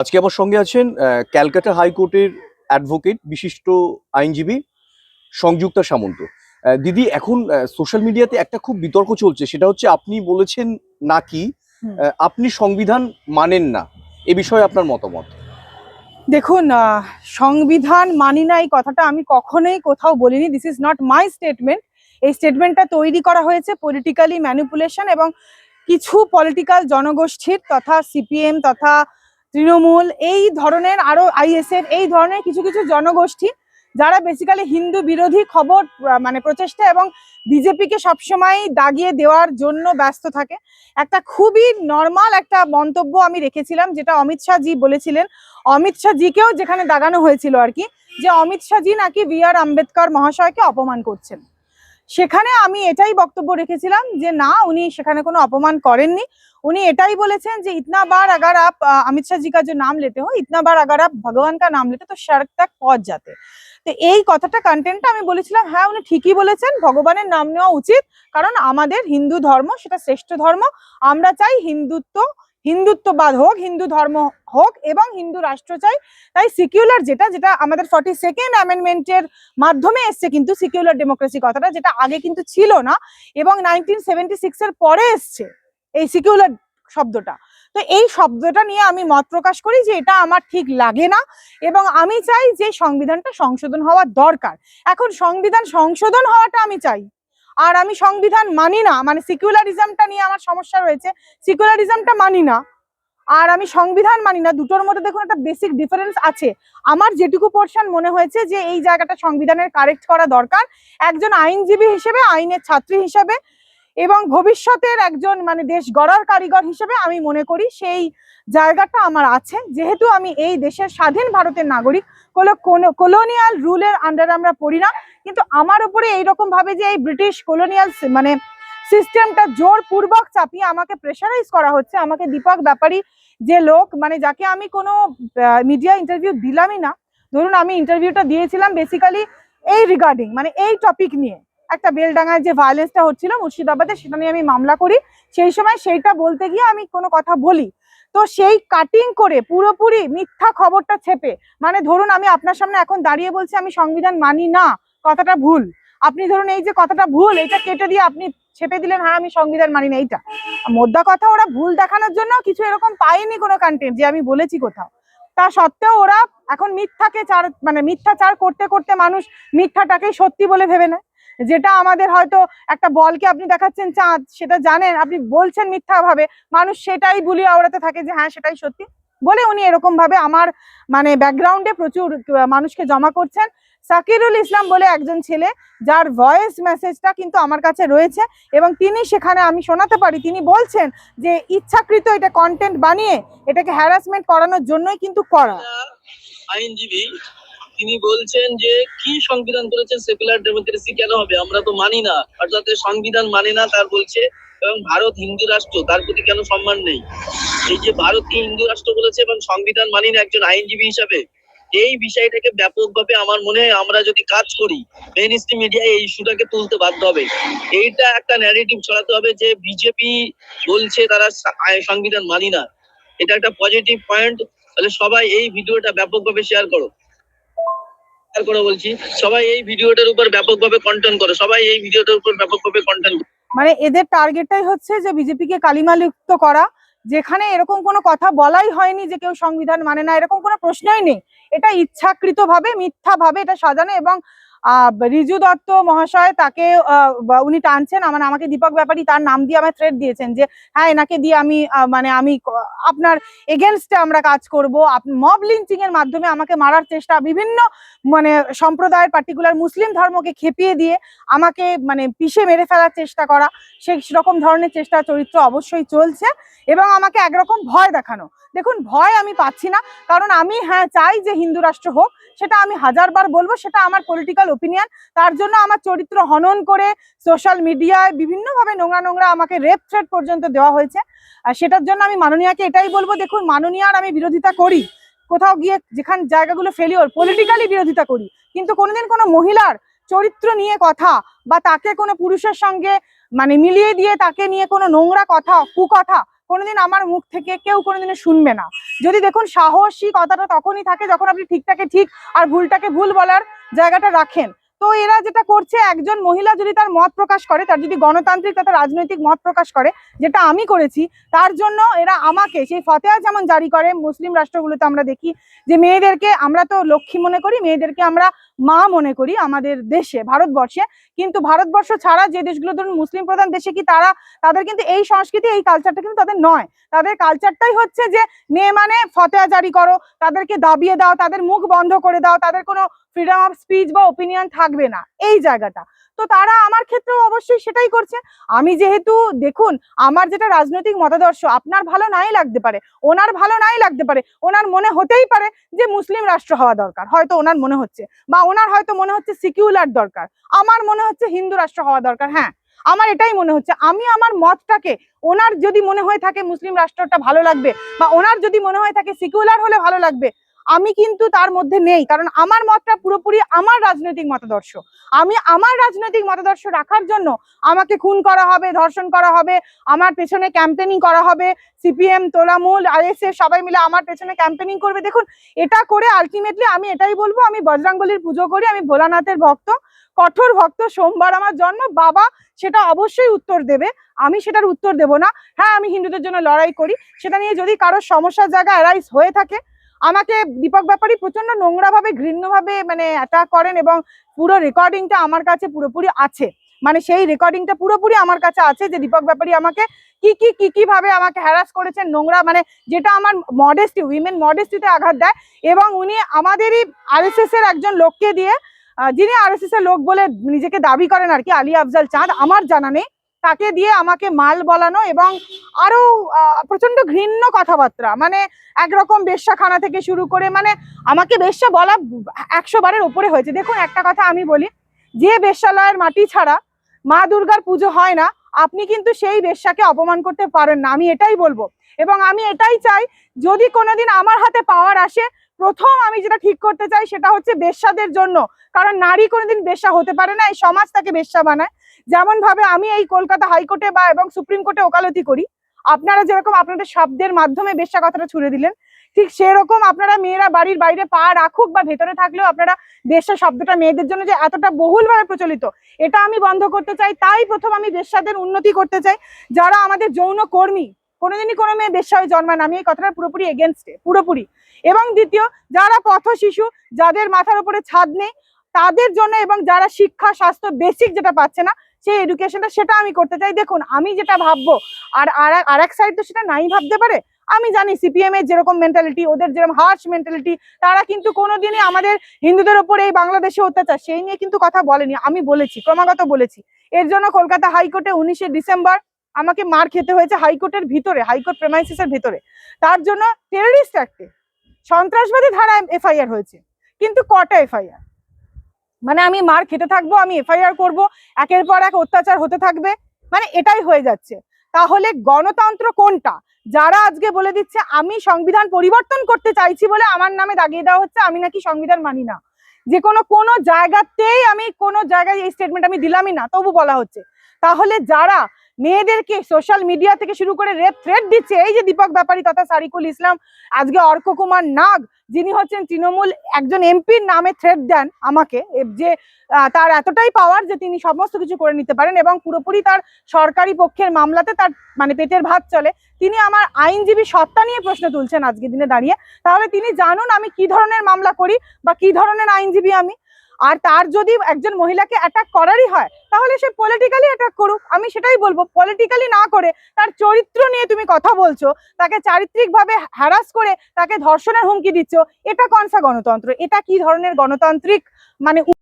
আজকে আমার সঙ্গে আছেন ক্যালকাটা হাইকোর্টের অ্যাডভোকেট বিশিষ্ট আইনজীবী সংযুক্তা সামন্ত। দিদি এখন সোশ্যাল মিডিয়াতে একটা খুব বিতর্ক চলছে সেটা হচ্ছে আপনি বলেছেন নাকি আপনি সংবিধান মানেন না এ বিষয়ে আপনার মতামত? দেখুন সংবিধান মানি না এই কথাটা আমি কখনোই কোথাও বলিনি this is not my statement এই স্টেটমেন্টটা তৈরি করা হয়েছে পলিটিক্যালি ম্যানিপুলেশন এবং কিছু পলিটিক্যাল জনগোষ্ঠীর তথা সিপিএম তথা তৃণমূল, এই ধরনের আরও আইএসএফ এই ধরনের কিছু কিছু জনগোষ্ঠী যারা বেসিক্যালি হিন্দু বিরোধী খবর মানে প্রচেষ্টা এবং বিজেপিকে সবসময় দাগিয়ে দেওয়ার জন্য ব্যস্ত থাকে। একটা খুবই নর্মাল একটা মন্তব্য আমি রেখেছিলাম, যেটা অমিত শাহ জি বলেছিলেন। অমিত শাহ জিকেও যেখানে দাগানো হয়েছিল আর কি, যে অমিত শাহ জি নাকি বি আর আম্বেদকর মহাশয়কে অপমান করছেন। সেখানে আমি এটাই বক্তব্য রেখেছিলাম যে না, উনি সেখানে কোনো অপমান করেননি। উনি এটাই বলেছেন যে, ইতনা বার আগার আপ অমিত শাহজি কা যে নাম লেতে হো, ইতনা বার আগার আপ ভগবান কা নাম লেতে তো সড়ক ত্যাগ পথ যাতে। তো এই কথাটা কন্টেন্টটা আমি বলেছিলাম হ্যাঁ উনি ঠিকই বলেছেন, ভগবানের নাম নেওয়া উচিত। কারণ আমাদের হিন্দু ধর্ম, সেটা শ্রেষ্ঠ ধর্ম। আমরা চাই হিন্দুত্ব হিন্দুত্ববাদ হোক, হিন্দু ধর্ম হোক এবং হিন্দু রাষ্ট্র চাই, তাই সিকিউলার যেটা যেটা আমাদের ফর্টি সেকেন্ড অ্যামেন্ডমেন্টের মাধ্যমে এসছে কিন্তু সিকিউলার ডেমোক্রেসি কথাটা, যেটা আগে কিন্তু ছিল না এবং নাইনটিন সেভেন্টি সিক্স এর পরে এসছে এই সিকিউলার শব্দটা। তো এই শব্দটা নিয়ে আমি মত প্রকাশ করি যে এটা আমার ঠিক লাগে না এবং আমি চাই যে সংবিধানটা সংশোধন হওয়া দরকার। এখন সংবিধান সংশোধন হওয়াটা আমি চাই। আর আমি সংবিধান মানি না মানে সিকিউলারিজমটা নিয়ে আমার সমস্যা রয়েছে সিকিউলারিজমটা মানি না। আর আমি সংবিধান মানি না, দুটোর মধ্যে দেখুন একটা বেসিক ডিফারেন্স আছে। আমার যেটুকু পোর্শন মনে হয়েছে যে এই জায়গাটা সংবিধানের কারেক্ট করা দরকার, একজন আইনজীবী হিসেবে, আইনের ছাত্রী হিসেবে, এবং ভবিষ্যতের একজন মানে দেশ গড়ার কারিগর হিসেবে আমি মনে করি সেই জায়গাটা আমার আছে। যেহেতু আমি এই দেশের স্বাধীন ভারতের নাগরিক কোনো কলোনিয়াল রুলের আন্ডারে আমরা পড়ি না কিন্তু আমার উপরে এইরকম ভাবে যে এই ব্রিটিশ কলোনিয়াল মানে সিস্টেমটা জোরপূর্বক চাপিয়ে আমাকে প্রেশারাইজ করা হচ্ছে, আমাকে দীপক ব্যাপারী যে লোক মানে যাকে আমি কোনো মিডিয়া ইন্টারভিউ দিলামই না। ধরুন আমি ইন্টারভিউটা দিয়েছিলাম বেসিক্যালি এই রিগার্ডিং মানে এই টপিক নিয়ে। একটা বেলডাঙ্গায় যে ভায়োলেন্সটা হচ্ছিল মুর্শিদাবাদে, সেটা নিয়ে আমি মামলা করি। সেই সময় সেইটা বলতে গিয়ে আমি কোনো কথা বলি। তো সেই কাটিং করে পুরোপুরি মিথ্যা খবরটা ছেপে মানে ধরুন আমি আপনার সামনে এখন দাঁড়িয়ে বলছি, আমি সংবিধান মানি না। কথাটা ভুল। আপনি ধরুন এই যে কথাটা ভুল, এটা কেটে দিয়ে আপনি ছেপে দিলেন হ্যাঁ আমি সংবিধান মানি না। এইটা। মোদ্দা কথা ওরা ভুল দেখানোর জন্য কিছু এরকম পায়নি কোনো কন্টেন্ট যে আমি বলেছি কোথাও। তা সত্ত্বেও ওরা এখন মিথ্যাকে চার মানে মিথ্যাচার করতে করতে মানুষ মিথ্যাটাকে সত্যি বলে ভেবে নেয়। যেটা আমাদের হয়তো একটা বলকে আপনি দেখাচ্ছেন চাঁদ, সেটা জানেন, আপনি বলছেন মিথ্যা ভাবে, মানুষ সেটাই বুলিয়ে আওড়াতে থাকে যে হ্যাঁ সেটাই সত্যি। বলে উনি এরকম ভাবে আমার মানে ব্যাকগ্রাউন্ডে প্রচুর মানুষকে জমা করছেন। সাকিরুল ইসলাম বলে একজন ছেলে, যার ভয়েস মেসেজটা কিন্তু আমার কাছে রয়েছে এবং তিনি সেখানে আমি শোনাতে পারি। তিনি বলছেন যে, ইচ্ছাকৃত এটা কন্টেন্ট বানিয়ে এটাকে হ্যারাসমেন্ট করানোর জন্যই কিন্তু করা। আইনজীবী, তিনি বলছেন যে, কি সংবিধান করেছেন সেকুলার ডেমোক্রেসি কেন হবে? আমরা তো মানি না। অর্থাৎ সংবিধান মানে না, তার বলছে এবং ভারত হিন্দু রাষ্ট্র, তার প্রতি কেন সম্মান নেই? এই যে ভারতকে হিন্দু রাষ্ট্র বলেছে এবং সংবিধান মানি না একজন আইনজীবী হিসাবে, এই বিষয়টাকে ব্যাপকভাবে আমার মনে হয় আমরা যদি কাজ করি মেন মিডিয়ায় এই ইস্যুটাকে তুলতে বাধ্য হবে। এইটা একটা ন্যারেটিভ ছড়াতে হবে যে বিজেপি বলছে তারা সংবিধান মানি না। এটা একটা পজিটিভ পয়েন্ট তাহলে সবাই এই ভিডিওটা ব্যাপকভাবে শেয়ার করো। শেয়ার করো বলছি। সবাই এই ভিডিওটার উপর ব্যাপকভাবে কন্টেন্ট করো। সবাই এই ভিডিওটার উপর ব্যাপকভাবে কন্টেন্ট মানে এদের টার্গেটটাই হচ্ছে যে বিজেপিকে কালিমালিপ্ত করা, যেখানে এরকম কোনো কথা বলাই হয়নি যে কেউ সংবিধান মানে না, এরকম কোনো প্রশ্নই নেই। এটা ইচ্ছাকৃত ভাবে মিথ্যা ভাবে এটা সাজানো এবং রিজু দত্ত মহাশয় তাকে উনি টানছেন, আমার, আমাকে দীপক ব্যাপারী তার নাম দিয়ে আমায় থ্রেট দিয়েছেন যে হ্যাঁ এনাকে দিয়ে আমি মানে আমি, আপনার এগেনস্টে আমরা কাজ করব। মব লিঞ্চিং এর মাধ্যমে আমাকে মারার চেষ্টা, বিভিন্ন মানে সম্প্রদায়ের পার্টিকুলার মুসলিম ধর্মকে খেপিয়ে দিয়ে আমাকে মানে পিষে মেরে ফেলার চেষ্টা করা সেই রকম ধরনের চেষ্টা, চরিত্র অবশ্যই চলছে এবং আমাকে একরকম ভয় দেখানো। দেখুন, ভয় আমি পাচ্ছি না, কারণ আমি হ্যাঁ চাই যে হিন্দু রাষ্ট্র হোক, সেটা আমি হাজারবার বলব, সেটা আমার পলিটিক্যাল ওপিনিয়ন তার জন্য আমার চরিত্র হনন করে সোশ্যাল মিডিয়ায় বিভিন্নভাবে নোংরা নোংরা আমাকে রেপ থ্রেট পর্যন্ত দেওয়া হয়েছে। আর সেটার জন্য আমি মাননীয়াকে এটাই বলব, দেখুন মাননীয়ার আমি বিরোধিতা করি। কোথাও গিয়ে যেখান জায়গাগুলো ফেলিওর পলিটিক্যালি বিরোধিতা করি। কিন্তু কোনোদিন কোনো মহিলার চরিত্র নিয়ে কথা বা তাকে কোনো পুরুষের সঙ্গে মানে মিলিয়ে দিয়ে তাকে নিয়ে কোনো নোংরা কথা, কুকথা কোনোদিন আমার মুখ থেকে কেউ কোনোদিনও শুনবে না। যদি দেখুন সাহসী কথাটা তখনই থাকে যখন আপনি ঠিকটাকে ঠিক আর ভুলটাকে ভুল বলার জায়গাটা রাখেন। তো এরা যেটা করছে, একজন মহিলা যদি তার মত প্রকাশ করে, তার যদি গণতান্ত্রিক তথা রাজনৈতিক মত প্রকাশ করে, যেটা আমি করেছি, তার জন্য এরা আমাকে, সেই ফতেয়া যেমন জারি করে, মুসলিম রাষ্ট্রগুলোতে আমরা দেখি যে মেয়েদেরকে আমরা তো লক্ষ্মী মনে করি, মেয়েদেরকে আমরা মা মনে করি আমাদের দেশে, ভারতবর্ষে। কিন্তু ভারতবর্ষ ছাড়া যে দেশগুলো, ধরুন মুসলিম প্রধান দেশে কি তারা, তাদের কিন্তু এই সংস্কৃতি, এই কালচারটা কিন্তু তাদের নয়। তাদের কালচারটাই হচ্ছে যে, মেয়ে মানে ফতেয়া জারি করো, তাদেরকে দাবিয়ে দাও, তাদের মুখ বন্ধ করে দাও, তাদের কোনো ফ্রিডম অফ স্পিচ বা ওপিনিয়ন থাকবে না। এই জায়গাটা। তো তারা আমার ক্ষেত্রেও অবশ্যই সেটাই করছে। আমি যেহেতু, দেখুন, আমার যেটা রাজনৈতিক মতাদর্শ, আপনার ভালো নাই লাগতে পারে, ওনার ভালো নাই লাগতে পারে, ওনার মনে হতেই পারে যে, মুসলিম রাষ্ট্র হওয়া দরকার। হয়তো ওনার মনে হচ্ছে, বা ওনার হয়তো মনে হচ্ছে সিকিউলার দরকার। আমার মনে হচ্ছে হিন্দু রাষ্ট্র হওয়া দরকার হ্যাঁ। আমার এটাই মনে হচ্ছে। আমি আমার মতটাকে, ওনার যদি মনে হয়ে থাকে মুসলিম রাষ্ট্রটা ভালো লাগবে বা ওনার যদি মনে হয়ে থাকে সিকিউলার হলে ভালো লাগবে আমি কিন্তু তার মধ্যে নেই, কারণ আমার মতটা পুরোপুরি আমার রাজনৈতিক মতাদর্শ। আমি আমার রাজনৈতিক মতাদর্শ রাখার জন্য আমাকে খুন করা হবে, ধর্ষণ করা হবে, আমার পেছনে ক্যাম্পেনিং করা হবে সিপিএম তোলামূল আইএসএফ সবাই মিলে আমার পেছনে ক্যাম্পেনিং করবে। দেখুন, এটা করে আলটিমেটলি আমি এটাই বলব, আমি বজরাঙ্গলির পুজো করি, আমি ভোলানাথের ভক্ত, কঠোর ভক্ত, সোমবার আমার জন্ম, বাবা সেটা অবশ্যই উত্তর দেবে, আমি সেটার উত্তর দেব না। হ্যাঁ আমি হিন্দুদের জন্য লড়াই করি, সেটা নিয়ে যদি কারোর সমস্যার জায়গা অ্যারাইজ হয়ে থাকে আমাকে দীপক ব্যাপারী প্রচণ্ড নোংরাভাবে, ঘৃণ্যভাবে মানে অ্যাটাক করেন এবং পুরো রেকর্ডিংটা আমার কাছে পুরোপুরি আছে। মানে সেই রেকর্ডিংটা পুরোপুরি আমার কাছে আছে যে দীপক ব্যাপারী আমাকে কি কি কি কি ভাবে আমাকে হ্যারাস করেছেন, নোংরা মানে যেটা আমার মডেস্টি উইমেন মডেস্টিতে আঘাত দেয় এবং উনি আমাদেরই আরএসএস এর একজন লোককে দিয়ে যিনি আরএসএস এর লোক বলে নিজেকে দাবি করেন আর কি, আলী আফজাল চাঁদ, আমার জানা নেই। তাকে দিয়ে আমাকে মাল বলানো এবং আরও আহ, প্রচণ্ড ঘৃণ্য কথাবার্তা। মানে একরকম বেশ্যাখানা থেকে শুরু করে মানে আমাকে বেশ্যা বলা একশো বারের ওপরে হয়েছে। দেখুন একটা কথা আমি বলি যে বেশ্যালয়ের মাটি ছাড়া মা দুর্গার পুজো হয় না আপনি কিন্তু সেই বেশ্যাকে অপমান করতে পারেন না। আমি এটাই বলব। এবং আমি এটাই চাই যদি কোনোদিন আমার হাতে পাওয়ার আসে প্রথম আমি যেটা ঠিক করতে চাই সেটা হচ্ছে বেশ্যাদের জন্য। কারণ নারী কোনোদিন বেশ্যা হতে পারে না, এই সমাজ তাকে বেশ্যা বানায়। যেমন ভাবে আমি এই কলকাতা হাইকোর্টে বা এবং সুপ্রিম কোর্টে ওকালতি করি। আপনারা যেরকম আপনাদের শব্দের মাধ্যমে বেশ্যা কথাটা ছুড়ে দিলেন, ঠিক সেরকম আপনারা মেয়েরা বাড়ির বাইরে পা রাখুক বা ভেতরে থাকলেও আপনারা বেশ্যা শব্দটা মেয়েদের জন্য যে এতটা বহুলভাবে প্রচলিত, এটা আমি বন্ধ করতে চাই। তাই প্রথম আমি বেশ্যাদের উন্নতি করতে চাই। যারা আমাদের যৌন কর্মী কোনোদিনই কোনো মেয়ে বেশ্যা হয়ে জন্মায় আমি এই কথাটা পুরোপুরি এগেনস্টে পুরোপুরি। এবং দ্বিতীয়, যারা পথ শিশু, যাদের মাথার উপরে ছাদ নেই, তাদের জন্য এবং যারা শিক্ষা, স্বাস্থ্য বেসিক যেটা পাচ্ছে না, সেই এডুকেশনটা সেটা আমি করতে চাই। দেখুন, আমি যেটা ভাববো, আর আর এক সাইড তো সেটা নাই ভাবতে পারে। আমি জানি সিপিএম এর যেরকম মেন্টালিটি ওদের যেরকম হার্শ মেন্টালিটি তারা কিন্তু কোনোদিনই আমাদের হিন্দুদের ওপরে এই বাংলাদেশে অত্যাচার, সেই নিয়ে কিন্তু কথা বলেনি। আমি বলেছি, ক্রমাগত বলেছি। এর জন্য কলকাতা হাইকোর্টে উনিশে ডিসেম্বর আমাকে মার খেতে হয়েছে হাইকোর্টের ভিতরে, হাইকোর্ট প্রেমাইসিসের ভিতরে। তার জন্য টেররিস্ট অ্যাক্টে সন্ত্রাসবাদী ধারায় এফআইআর হয়েছে, কিন্তু কটা এফআইআর? মানে আমি মার খেতে থাকব, আমি এফআইআর করব, একের পর এক অত্যাচার হতে থাকবে মানে এটাই হয়ে যাচ্ছে। তাহলে গণতন্ত্র কোনটা? যারা আজকে বলে দিচ্ছে, আমি সংবিধান পরিবর্তন করতে চাইছি বলে আমার নামে দাগিয়ে দেওয়া হচ্ছে, আমি নাকি সংবিধান মানি না। যে কোনো কোনো জায়গাতেই আমি কোনো জায়গায় এই স্টেটমেন্ট আমি দিলামই না, তবু বলা হচ্ছে। তাহলে যারা মেয়েদেরকে সোশ্যাল মিডিয়া থেকে শুরু করে রেপ থ্রেট দিচ্ছে। এই যে দীপক ব্যাপারী তথা সারিকুল ইসলাম, আজকে অর্ক কুমার নাগ, যিনি হচ্ছেন তৃণমূল একজন এমপির নামে থ্রেট দেন আমাকে যে তার এতটাই পাওয়ার যে তিনি সমস্ত কিছু করে নিতে পারেন এবং পুরোপুরি তার সরকারি পক্ষের মামলাতে তার মানে পেটের ভাত চলে। তিনি আমার আইনজীবী সত্তা নিয়ে প্রশ্ন তুলছেন আজকে দিনে দাঁড়িয়ে। তাহলে তিনি জানুন আমি কি ধরনের মামলা করি বা কি ধরনের আইনজীবী আমি? আর তার যদি একজন মহিলাকে অ্যাটাক করারই হয় তাহলে সে পলিটিক্যালি অ্যাটাক করুক। আমি সেটাই বলব পলিটিক্যালি না করে তার চরিত্র নিয়ে তুমি কথা বলছো, তাকে চারিত্রিকভাবে হ্যারাস করে তাকে ধর্ষণের হুমকি দিচ্ছ, এটা কনসা গণতন্ত্র? এটা কি ধরনের গণতান্ত্রিক মানে